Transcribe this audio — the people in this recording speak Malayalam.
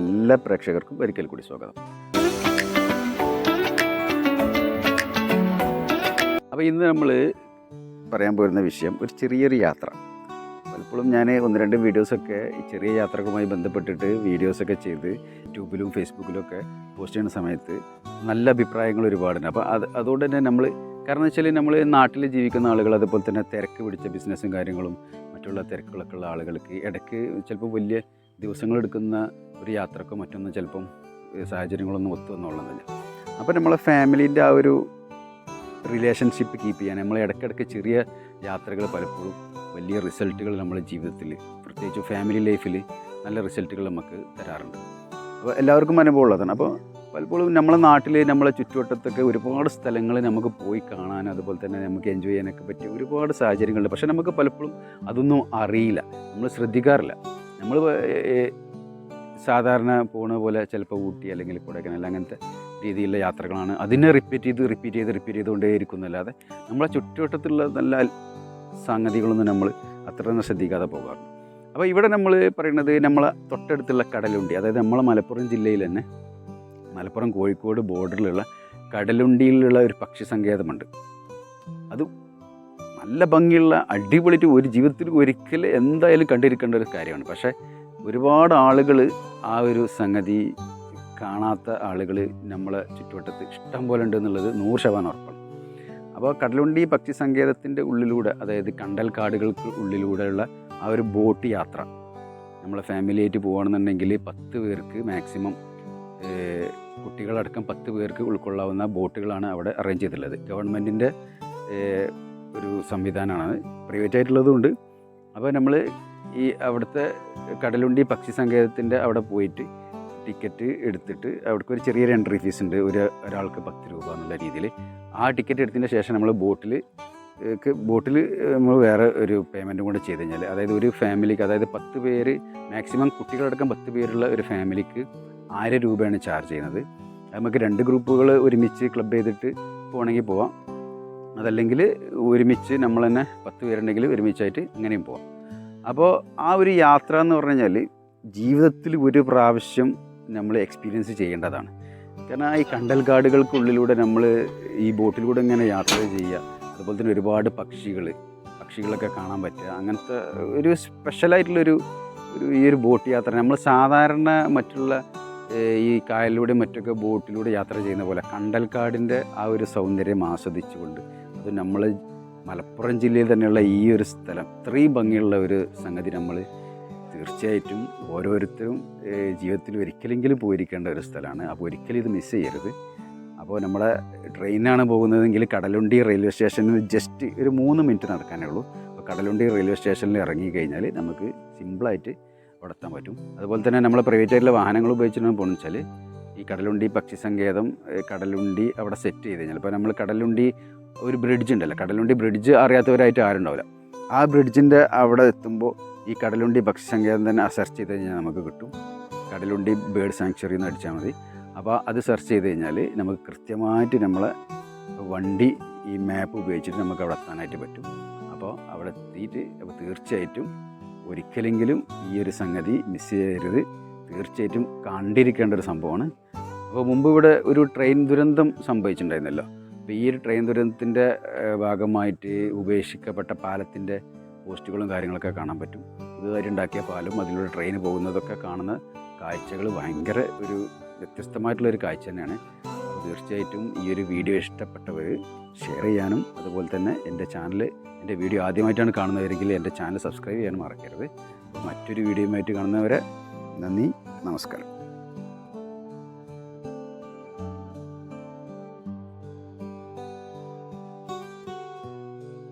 എല്ലാ പ്രേക്ഷകർക്കും ഒരിക്കൽ കൂടി സ്വാഗതം. അപ്പോൾ ഇന്ന് നമ്മൾ പറയാൻ പോരുന്ന വിഷയം ഒരു ചെറിയൊരു യാത്ര. പലപ്പോഴും ഞാൻ ഒന്ന് രണ്ട് വീഡിയോസൊക്കെ ഈ ചെറിയ യാത്രകളുമായി ബന്ധപ്പെട്ടിട്ട് വീഡിയോസൊക്കെ ചെയ്ത് യൂട്യൂബിലും ഫേസ്ബുക്കിലും ഒക്കെ പോസ്റ്റ് ചെയ്യുന്ന സമയത്ത് നല്ല അഭിപ്രായങ്ങൾ ഒരുപാടുണ്ട്. അപ്പോൾ അത് അതുകൊണ്ട് തന്നെ നമ്മൾ കാരണം വെച്ചാൽ നമ്മൾ നാട്ടിൽ ജീവിക്കുന്ന ആളുകൾ അതുപോലെ തന്നെ തിരക്ക് പിടിച്ച ബിസിനസ്സും കാര്യങ്ങളും മറ്റുള്ള തിരക്കുകളൊക്കെ ഉള്ള ആളുകൾക്ക് ഇടയ്ക്ക് ചിലപ്പോൾ വലിയ ദിവസങ്ങളെടുക്കുന്ന ഒരു യാത്രക്കോ മറ്റൊന്നും ചിലപ്പം സാഹചര്യങ്ങളൊന്നും ഒത്തു എന്നുള്ളതല്ല അപ്പോൾ നമ്മളെ ഫാമിലീന്റെ ആ ഒരു റിലേഷൻഷിപ്പ് കീപ്പ് ചെയ്യാൻ നമ്മൾ ഇടയ്ക്കിടയ്ക്ക് ചെറിയ യാത്രകൾ പലപ്പോഴും വലിയ റിസൾട്ടുകൾ നമ്മുടെ ജീവിതത്തിൽ പ്രത്യേകിച്ച് ഫാമിലി ലൈഫിൽ നല്ല റിസൾട്ടുകൾ നമുക്ക് തരാറുണ്ട്. അപ്പോൾ എല്ലാവർക്കും അനുഭവമുള്ളതാണ് അപ്പോൾ പലപ്പോഴും നമ്മളെ നാട്ടിൽ നമ്മളെ ചുറ്റുവട്ടത്തൊക്കെ ഒരുപാട് സ്ഥലങ്ങൾ നമുക്ക് പോയി കാണാൻ അതുപോലെ തന്നെ നമുക്ക് എൻജോയ് ചെയ്യാനൊക്കെ പറ്റിയ ഒരുപാട് സാഹചര്യങ്ങളുണ്ട്. പക്ഷേ നമുക്ക് പലപ്പോഴും അതൊന്നും അറിയില്ല. നമ്മൾ ശ്രദ്ധിക്കാറില്ല. നമ്മൾ സാധാരണ പോണ പോലെ ചിലപ്പോൾ ഊട്ടി അല്ലെങ്കിൽ കൊടൈക്കനാൽ അങ്ങനത്തെ രീതിയിലുള്ള യാത്രകളാണ്. അതിനെ റിപ്പീറ്റ് ചെയ്ത് റിപ്പീറ്റ് ചെയ്ത് റിപ്പീറ്റ് ചെയ്തുകൊണ്ടേ ഇരിക്കുന്നല്ലാതെ നമ്മളെ ചുറ്റുവട്ടത്തുള്ള നല്ല സംഗതികളൊന്നും നമ്മൾ അത്ര അത്രയൊന്നും ശ്രദ്ധിക്കാതെ പോകാറുണ്ട് അപ്പോൾ ഇവിടെ നമ്മൾ പറയുന്നത് നമ്മളെ തൊട്ടടുത്തുള്ള കടലുണ്ടി അതായത് നമ്മളെ മലപ്പുറം ജില്ലയിൽ തന്നെ മലപ്പുറം കോഴിക്കോട് ബോർഡറിലുള്ള കടലുണ്ടിയിലുള്ള ഒരു പക്ഷി സങ്കേതമുണ്ട്. അത് നല്ല ഭംഗിയുള്ള അടിപൊളിയിട്ട് ഒരു ജീവിതത്തിൽ ഒരിക്കൽ എന്തായാലും കണ്ടിരിക്കേണ്ട ഒരു കാര്യമാണ്. പക്ഷേ ഒരുപാട് ആളുകൾ ആ ഒരു സംഗതി കാണാത്ത ആളുകൾ നമ്മളെ ചുറ്റുവട്ടത്ത് ഇഷ്ടം പോലെ ഉണ്ട് എന്നുള്ളത് നൂറ് ശതമാനം ഉറപ്പാണ്. അപ്പോൾ കടലുണ്ടി പക്ഷി സങ്കേതത്തിന്റെ ഉള്ളിലൂടെ അതായത് കണ്ടൽ കാടുകൾക്ക് ഉള്ളിലൂടെയുള്ള ആ ഒരു ബോട്ട് യാത്ര നമ്മളെ ഫാമിലിയായിട്ട് പോകുകയാണെന്നുണ്ടെങ്കിൽ പത്ത് പേർക്ക് മാക്സിമം കുട്ടികളടക്കം പത്ത് പേർക്ക് ഉൾക്കൊള്ളാവുന്ന ബോട്ടുകളാണ് അവിടെ അറേഞ്ച് ചെയ്തിട്ടുള്ളത്. ഗവൺമെന്റിന്റെ ഒരു സംവിധാനമാണ്. പ്രൈവറ്റ് ആയിട്ടുള്ളതുകൊണ്ട് അപ്പോൾ നമ്മൾ ഈ അവിടുത്തെ കടലുണ്ടി പക്ഷി സങ്കേതത്തിന്റെ അവിടെ പോയിട്ട് ടിക്കറ്റ് എടുത്തിട്ട് അവിടേക്ക് ഒരു ചെറിയൊരു എൻട്രി ഫീസ് ഉണ്ട്. ഒരു ഒരാൾക്ക് പത്ത് രൂപ എന്നുള്ള രീതിയിൽ ആ ടിക്കറ്റ് എടുത്തതിന് ശേഷം നമ്മൾ ബോട്ടിൽ ബോട്ടിൽ നമ്മൾ വേറെ ഒരു പേയ്മെന്റും കൂടെ ചെയ്ത് കഴിഞ്ഞാൽ അതായത് ഒരു ഫാമിലിക്ക് അതായത് പത്ത് പേര് മാക്സിമം കുട്ടികളടക്കം പത്ത് പേരുള്ള ഒരു ഫാമിലിക്ക് ആയിരം രൂപയാണ് ചാർജ് ചെയ്യുന്നത്. നമുക്ക് രണ്ട് ഗ്രൂപ്പുകൾ ഒരുമിച്ച് ക്ലബ് ചെയ്തിട്ട് പോകണമെങ്കിൽ പോവാം. അതല്ലെങ്കിൽ ഒരുമിച്ച് നമ്മൾ തന്നെ പത്ത് പേരുണ്ടെങ്കിൽ ഒരുമിച്ചായിട്ട് അങ്ങനെയും പോവാം. അപ്പോൾ ആ ഒരു യാത്ര എന്ന് പറഞ്ഞു കഴിഞ്ഞാൽ ജീവിതത്തിൽ ഒരു പ്രാവശ്യം നമ്മൾ എക്സ്പീരിയൻസ് ചെയ്യേണ്ടതാണ്. കാരണം ഈ കണ്ടൽ കാടുകൾക്കുള്ളിലൂടെ നമ്മൾ ഈ ബോട്ടിലൂടെ ഇങ്ങനെ യാത്ര ചെയ്യുക അതുപോലെ തന്നെ ഒരുപാട് പക്ഷികൾ പക്ഷികളൊക്കെ കാണാൻ പറ്റുക അങ്ങനത്തെ ഒരു സ്പെഷ്യലായിട്ടുള്ളൊരു ഒരു ഈ ഒരു ബോട്ട് യാത്ര. നമ്മൾ സാധാരണ മറ്റുള്ള ഈ കായലിലൂടെ മറ്റൊക്കെ ബോട്ടിലൂടെ യാത്ര ചെയ്യുന്ന പോലെ കണ്ടൽക്കാടിന്റെ ആ ഒരു സൗന്ദര്യം ആസ്വദിച്ചുകൊണ്ട് അത് നമ്മൾ മലപ്പുറം ജില്ലയിൽ തന്നെയുള്ള ഈ ഒരു സ്ഥലം ഇത്രയും ഭംഗിയുള്ള ഒരു സംഗതി നമ്മൾ തീർച്ചയായിട്ടും ഓരോരുത്തരും ജീവിതത്തിൽ ഒരിക്കലെങ്കിലും പോയിരിക്കേണ്ട ഒരു സ്ഥലമാണ്. അപ്പോൾ ഒരിക്കലും ഇത് മിസ് ചെയ്യരുത്. അപ്പോൾ നമ്മുടെ ട്രെയിനാണ് പോകുന്നതെങ്കിൽ കടലുണ്ടി റെയിൽവേ സ്റ്റേഷനിൽ ജസ്റ്റ് ഒരു മൂന്ന് മിനിറ്റ് നടക്കാനേ ഉള്ളൂ. അപ്പോൾ കടലുണ്ടി റെയിൽവേ സ്റ്റേഷനിൽ ഇറങ്ങി കഴിഞ്ഞാൽ നമുക്ക് സിമ്പിളായിട്ട് അവിടെ എത്താൻ പറ്റും. അതുപോലെ തന്നെ നമ്മൾ പ്രൈവറ്റ് ആയിട്ടുള്ള വാഹനങ്ങൾ ഉപയോഗിച്ചിട്ടാണ് പോകുന്നത് വെച്ചാൽ ഈ കടലുണ്ടി പക്ഷി സങ്കേതം കടലുണ്ടി അവിടെ സെറ്റ് ചെയ്ത് കഴിഞ്ഞാൽ ഇപ്പോൾ നമ്മൾ കടലുണ്ടി ഒരു ബ്രിഡ്ജ് ഉണ്ടല്ലോ. കടലുണ്ടി ബ്രിഡ്ജ് അറിയാത്തവരായിട്ട് ആരുണ്ടാവില്ല ആ ബ്രിഡ്ജിന്റെ അവിടെ എത്തുമ്പോൾ ഈ കടലുണ്ടി ഭക്ഷ്യസങ്കേതം സങ്കേതം തന്നെ സെർച്ച് ചെയ്ത് കഴിഞ്ഞാൽ നമുക്ക് കിട്ടും. കടലുണ്ടി ബേർഡ് സാങ്ച്വറി എന്ന് അടിച്ചാൽ മതി. അപ്പോൾ അത് സെർച്ച് ചെയ്ത് കഴിഞ്ഞാൽ നമുക്ക് കൃത്യമായിട്ട് നമ്മളെ വണ്ടി ഈ മാപ്പ് ഉപയോഗിച്ചിട്ട് നമുക്ക് അവിടെ എത്താനായിട്ട് പറ്റും. അപ്പോൾ അവിടെ എത്തിയിട്ട് അപ്പോൾ തീർച്ചയായിട്ടും ഒരിക്കലെങ്കിലും ഈ ഒരു സംഗതി മിസ് ചെയ്യരുത്. തീർച്ചയായിട്ടും കണ്ടിരിക്കേണ്ട ഒരു സംഭവമാണ്. അപ്പോൾ മുമ്പ് ഇവിടെ ഒരു ട്രെയിൻ ദുരന്തം സംഭവിച്ചിട്ടുണ്ടായിരുന്നല്ലോ. അപ്പോൾ ഈ ഒരു ട്രെയിൻ ദുരന്തത്തിന്റെ ഭാഗമായിട്ട് ഉപേക്ഷിക്കപ്പെട്ട പാലത്തിന്റെ പോസ്റ്റുകളും കാര്യങ്ങളൊക്കെ കാണാൻ പറ്റും. ഇതുവരെ ഉണ്ടാക്കിയ പാലും അതിലൂടെ ട്രെയിൻ പോകുന്നതൊക്കെ കാണുന്ന കാഴ്ചകൾ ഭയങ്കര ഒരു വ്യത്യസ്തമായിട്ടുള്ളൊരു കാഴ്ച തന്നെയാണ്. തീർച്ചയായിട്ടും ഈ ഒരു വീഡിയോ ഇഷ്ടപ്പെട്ടവർ ഷെയർ ചെയ്യാനും അതുപോലെ തന്നെ എന്റെ ചാനൽ എന്റെ വീഡിയോ ആദ്യമായിട്ടാണ് കാണുന്നവരെങ്കിൽ എന്റെ ചാനൽ സബ്സ്ക്രൈബ് ചെയ്യാനും മറക്കരുത്. മറ്റൊരു വീഡിയോയുമായിട്ട് കാണുന്നവരെ നന്ദി നമസ്കാരം.